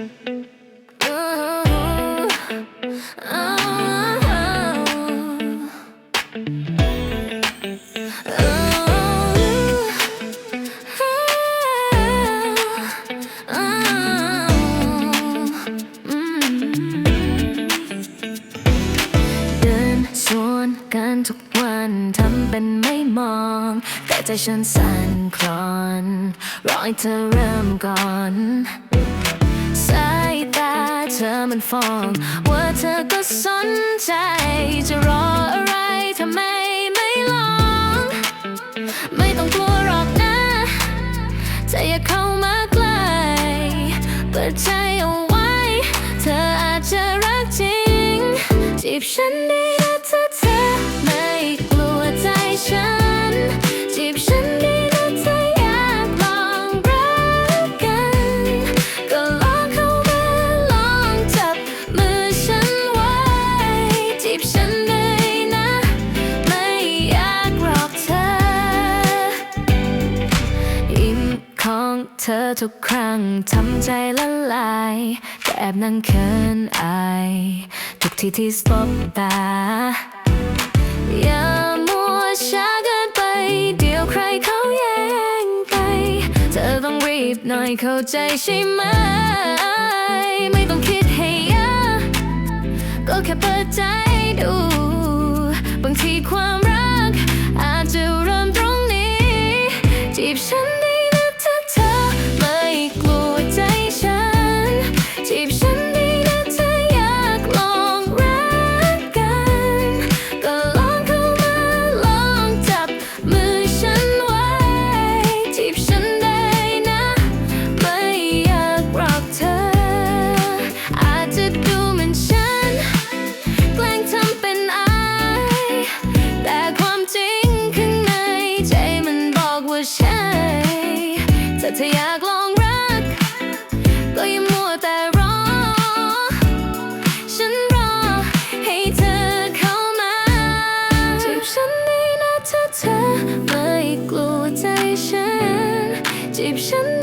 เดินสวนกันทุกวันทำเป็นไม่มอง แต่ใจฉันสั่นคลอน รอให้เธอเริ่มก่อน ฟองว่าเธอก็สนใจ จะรออะไรทำไมไม่ลอง ไม่ต้องกลัวหรอกนะเธออย่าเข้ามาใกล้เปิดใจเอาไว้ เธออาจจะรักจริงจีบฉันได้ ของเธอทุกครั้งทำใจละลายแต่แอบนั่งเขินอายทุกทีที่สบตา อย่ามัวช้าเกินไป เดี๋ยวใครเขาแย่งไป เธอต้องรีบหน่อยเข้าใจใช่ไหม ไม่ต้องคิดให้ยอะก็แค่เปิดใจดู บางทีความรัก อาจจะเริ่มตรงนี้ จีบฉัน ฉัน